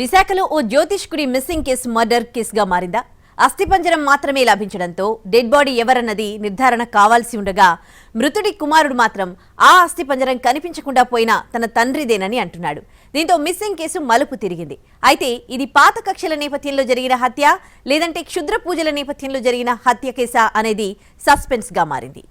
విశాఖలో ఓ జ్యోతిష్కుడి మిస్సింగ్ కేసు మర్డర్ కేసుగా మారిందా? అస్థిపంజరం మాత్రమే లభించడంతో డెడ్ బాడీ ఎవరన్నది నిర్ధారణ కావాల్సి ఉండగా మృతుడి కుమారుడు మాత్రం ఆ అస్థిపంజరం కనిపించకుండా పోయిన తన తండ్రిదేనని అంటున్నాడు. దీంతో మిస్సింగ్ కేసు మలుపు తిరిగింది. అయితే ఇది పాత కక్షల నేపథ్యంలో జరిగిన హత్య లేదంటే క్షుద్ర పూజల నేపథ్యంలో జరిగిన హత్య కేసా అనేది సస్పెన్స్గా మారింది.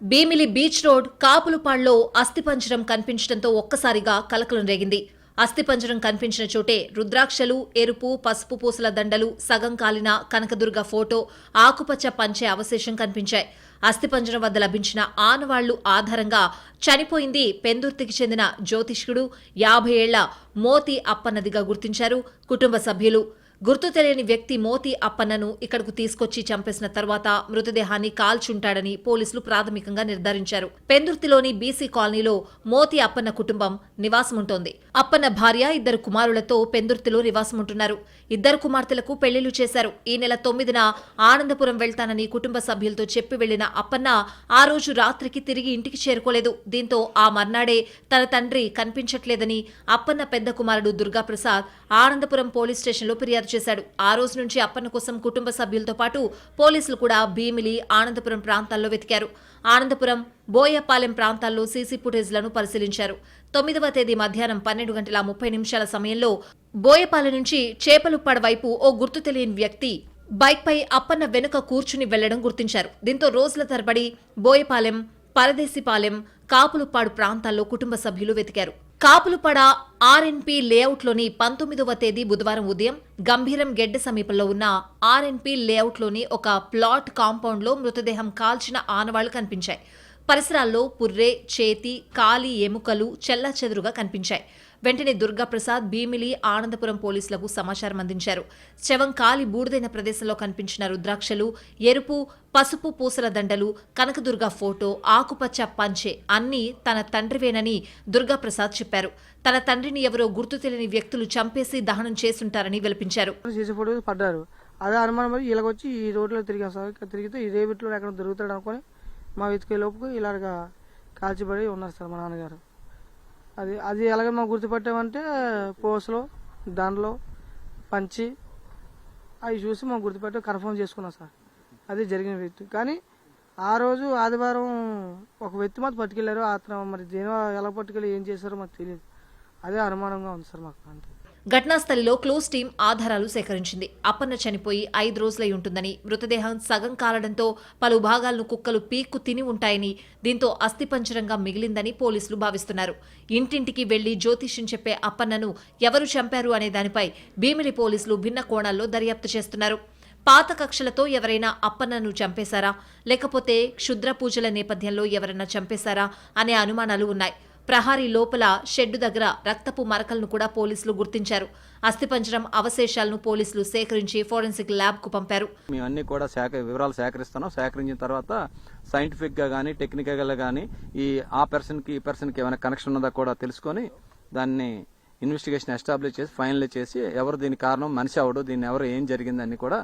భీమిలి బీచ్ రోడ్ కాపులపాడులో అస్థిపంజరం కనిపించడంతో ఒక్కసారిగా కలకలం రేగింది. అస్థిపంజరం కనిపించిన చోటే రుద్రాక్షలు ఎరుపు పసుపు పూసల దండలు సగం కాలిన కనకదుర్గ ఫోటో ఆకుపచ్చ పంచే అవశేషం కనిపించాయి. అస్థిపంజరం వద్ద లభించిన ఆనవాళ్ళు ఆధారంగా చనిపోయింది పెందుర్తికి చెందిన జ్యోతిష్కుడు యాభై ఏళ్ళ మోతి అప్పన్నదిగా గుర్తించారు కుటుంబ సభ్యులు. గుర్తు తెలియని వ్యక్తి మోతి అప్పన్నను ఇక్కడకు తీసుకొచ్చి చంపేసిన తర్వాత మృతదేహాన్ని కాల్చుంటాడని పోలీసులు ప్రాథమికంగా నిర్ధారించారు. పెందుర్తిలోని బీసీ కాలనీలో మోతి అప్పన్న కుటుంబం నివాసముంటోంది. అప్పన్న భార్య ఇద్దరు కుమారులతో పెందుర్తిలో నివాసముంటున్నారు. ఇద్దరు కుమార్తెలకు పెళ్ళిళ్ళు చేశారు. ఈ నెల తొమ్మిదిన ఆనందపురం వెళ్తానని కుటుంబ సభ్యులతో చెప్పి వెళ్ళిన అప్పన్న ఆ రోజు రాత్రికి తిరిగి ఇంటికి చేరుకోలేదు. దీంతో ఆ మర్నాడే తన తండ్రి కనిపించట్లేదని అప్పన్న పెద్ద కుమారుడు దుర్గాప్రసాద్ ఆనందపురం పోలీస్ స్టేషన్లో ఫిర్యాదు చేశాడు. ఆ రోజు నుంచి అప్పన్న కోసం కుటుంబ సభ్యులతో పాటు పోలీసులు కూడా భీమిలి ఆనందపురం ప్రాంతాల్లో వెతికారు. ఆనందపురం బోయపాలెం ప్రాంతాల్లో సీసీ ఫుటేజ్లను పరిశీలించారు. తొమ్మిదవ తేదీ మధ్యాహ్నం పన్నెండు గంటల ముప్పై నిమిషాల సమయంలో బోయపాలెం నుంచి చేపలుప్పాడు వైపు ఓ గుర్తు తెలియని వ్యక్తి బైక్పై అప్పన్న వెనుక కూర్చుని వెళ్ళడం గుర్తించారు. దీంతో రోజుల తరబడి బోయపాలెం పరదేశిపాలెం కాపులుప్పాడు ప్రాంతాల్లో కుటుంబ సభ్యులు వెతికారు. కాపులుపడ ఆర్ఎన్పి లేఅవుట్లోని పంతొమ్మిదవ తేదీ బుధవారం ఉదయం గంభీరం గెడ్డ సమీపంలో ఉన్న ఆర్ఎన్పి లేఅవుట్లోని ఒక ప్లాట్ కాంపౌండ్లో మృతదేహం కాల్చిన ఆనవాళ్ళు కనిపించాయి. పరిసరాల్లో పుర్రె చేతి కాలి ఎముకలు చెల్లాచెదురుగా కనిపించాయి. వెంటనే దుర్గాప్రసాద్ భీమిలి ఆనందపురం పోలీసులకు సమాచారం అందించారు. శవం కాలి బూడిదైన ప్రదేశంలో కనిపించిన రుద్రాక్షలు ఎరుపు పసుపు పూసల దండలు కనకదుర్గ ఫోటో ఆకుపచ్చ పంచె అన్నీ తన తండ్రివేనని దుర్గాప్రసాద్ చెప్పారు. తన తండ్రిని ఎవరో గుర్తు తెలియని వ్యక్తులు చంపేసి దహనం చేస్తుంటారని వెలిపించారు. పడ్డారు. అదే అనుమానం మరి ఇలాగొచ్చి ఈ రోడ్లో తిరిగాం సార్ తిరిగితే ఇదే బిట్లో ఎక్కడ దొరుకుతాడు అనుకొని మా వెతికే లోపుకు ఇలాగా కాల్చిబడి ఉన్నారు సార్ మా నాన్నగారు. అది అది ఎలాగ మనం గుర్తుపట్టామంటే పోస్లో దాంట్లో పంచి అవి చూసి మనం గుర్తుపెట్టి కన్ఫర్మ్ చేసుకున్నాం సార్. అది జరిగిన వ్యక్తి. కానీ ఆ రోజు ఆదివారం ఒక వ్యక్తి మాత్రం పట్టుకెళ్ళారు అతను మరి దేని ఎలా పట్టుకెళ్ళి ఏం చేశారో మాకు తెలియదు. అదే అనుమానంగా ఉంది సార్ మాకు అంతే. ఘటనాస్థలిలో క్లోజ్ టీం ఆధారాలు సేకరించింది. అప్పన్న చనిపోయి ఐదు రోజులై ఉంటుందని మృతదేహం సగం కాలడంతో పలు భాగాలను కుక్కలు పీక్కు తిని ఉంటాయని దీంతో అస్థిపంజరంగా మిగిలిందని పోలీసులు భావిస్తున్నారు. ఇంటింటికి వెళ్ళి జ్యోతిష్యం చెప్పే అప్పన్నను ఎవరు చంపారు అనే దానిపై భీమిలి పోలీసులు భిన్న కోణాల్లో దర్యాప్తు చేస్తున్నారు. పాత కక్షలతో ఎవరైనా అప్పన్నను చంపేశారా? లేకపోతే క్షుద్ర పూజల నేపథ్యంలో ఎవరైనా చంపేశారా? అనే అనుమానాలు ఉన్నాయి. ప్రహారీ లోపల షెడ్డు దగ్గర రక్తపు మరకలను కూడా పోలీసులు గుర్తించారు. అస్థిపంజరం అవశేషాలను పోలీసులు సేకరించి ఫోరెన్సిక్ ల్యాబ్కు పంపారు. మేము కూడా వివరాలు సేకరిస్తున్నాం. సేకరించిన తర్వాత సైంటిఫిక్గా కానీ టెక్నికల్గా కానీ ఈ ఆ పర్సన్కి ఈ పర్సన్కి ఏమైనా కనెక్షన్ ఉన్నదా కూడా తెలుసుకొని దాన్ని ఇన్వెస్టిగేషన్ ఎస్టాబ్లిష్ చేసి ఫైనల్ చేసి ఎవరు దీని కారణం మనిషి అవడు దీన్ని ఎవరు ఏం జరిగిందని కూడా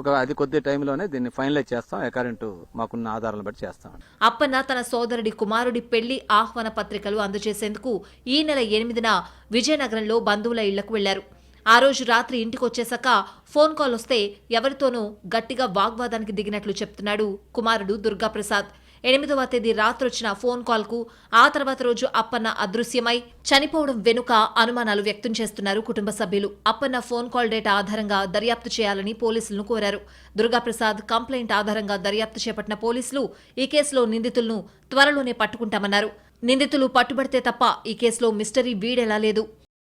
ఒక అది కొద్ది టైంలోనే దీన్ని ఫైనలైజ్ చేస్తాం అకార్డింగ్ టు మాకున్న ఆధారాలను బట్టి చేస్తాం. అప్పన్న తన సోదరుడి కుమారుడి పెళ్ళి ఆహ్వాన పత్రికలు అందజేసేందుకు ఈ నెల ఎనిమిదిన విజయనగరంలో బంధువుల ఇళ్ళకు వెళ్ళారు. ఆ రోజు రాత్రి ఇంటికొచ్చేశాక ఫోన్ కాల్ వస్తే ఎవరితోనూ గట్టిగా వాగ్వాదానికి దిగినట్లు చెప్తున్నాడు కుమారుడు దుర్గాప్రసాద్. ఎనిమిదవ తేదీ రాత్రి వచ్చిన ఫోన్ కాల్కు ఆ తర్వాత రోజు అప్పన్న అదృశ్యమై చనిపోవడం వెనుక అనుమానాలు వ్యక్తం చేస్తున్నారు కుటుంబ సభ్యులు. అప్పన్న ఫోన్ కాల్ డేటా ఆధారంగా దర్యాప్తు చేయాలని పోలీసులను కోరారు. దుర్గాప్రసాద్ కంప్లైంట్ ఆధారంగా దర్యాప్తు చేపట్టిన పోలీసులు ఈ కేసులో నిందితులను త్వరలోనే పట్టుకుంటామన్నారు. నిందితులు పట్టుబడితే తప్ప ఈ కేసులో మిస్టరీ వీడెలా లేదు.